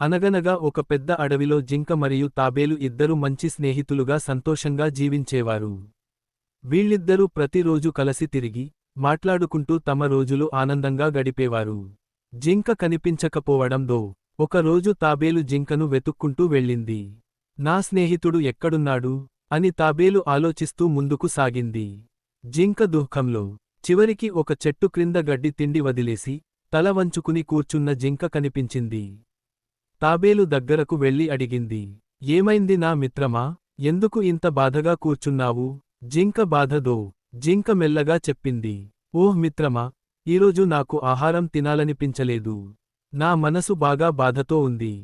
అనగనగా ఒక పెద్ద అడవిలో జింక మరియు తాబేలు ఇద్దరు మంచి స్నేహితులుగా సంతోషంగా జీవించేవారు. వీళ్ళిద్దరూ ప్రతిరోజు కలసి తిరిగి మాట్లాడుకుంటూ తమ రోజులు ఆనందంగా గడిపేవారు. జింక కనిపించకపోవడంతో ఒకరోజు తాబేలు జింకను వెతుక్కుంటూ వెళ్ళింది. నా స్నేహితుడు ఎక్కడున్నాడు? అని తాబేలు ఆలోచిస్తూ ముందుకు సాగింది. జింక దుఃఖంలో చివరికి ఒక చెట్టు క్రింద గడ్డి తిండి వదిలేసి తల వంచుకుని కూర్చున్న జింక కనిపించింది. తాబేలు దగ్గరకు వెళ్ళి అడిగింది ఏమైంది నా మిత్రమా? ఎందుకు ఇంత బాధగా కూర్చున్నావు? జింక బాధదో జింక మెల్లగా చెప్పింది ఓహ్ మిత్రమా ఈరోజు నాకు ఆహారం తినాలనిపించలేదు. నా మనసు బాగా బాధతో ఉంది.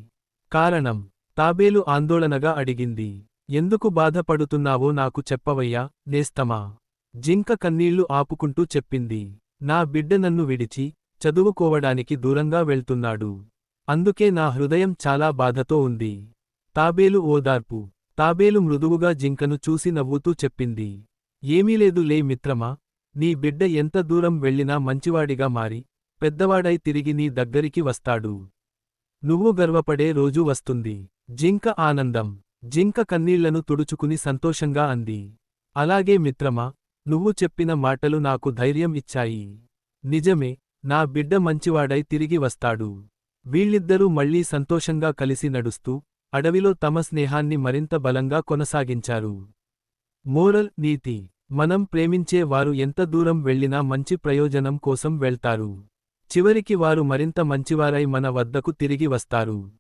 కారణం తాబేలు ఆందోళనగా అడిగింది ఎందుకు బాధపడుతున్నావో నాకు చెప్పవయ్యా నేస్తమా జింక కన్నీళ్ళు ఆపుకుంటూ చెప్పింది నా బిడ్డ నన్ను విడిచి చదువుకోవడానికి దూరంగా వెళ్తున్నాడు. అందుకే నా హృదయం చాలా బాధతో ఉంది. తాబేలు ఓదార్పు. తాబేలు మృదువుగా జింకను చూసి నవ్వుతూ చెప్పింది. ఏమీలేదు లే మిత్రమా నీ బిడ్డ ఎంత దూరం వెళ్ళినా మంచివాడిగా మారి పెద్దవాడై తిరిగి నీ దగ్గరికి వస్తాడు. నువ్వు గర్వపడే రోజు వస్తుంది. జింక ఆనందం. జింక కన్నీళ్ళను తుడుచుకుని సంతోషంగా అంది. అలాగే మిత్రమా నువ్వు చెప్పిన మాటలు నాకు ధైర్యం ఇచ్చాయి. నిజమే నా బిడ్డ మంచివాడై తిరిగి వస్తాడు. వీళ్ళిద్దరూ మళ్ళీ సంతోషంగా కలిసి నడుస్తూ అడవిలో తమ స్నేహాన్ని మరింత బలంగా కొనసాగించారు. మోరల్ నీతి. మనం ప్రేమించే వారు ఎంత దూరం వెళ్ళినా మంచి ప్రయోజనం కోసం వెళ్తారు. చివరికి వారు మరింత మంచివారై మన వద్దకు తిరిగి వస్తారు.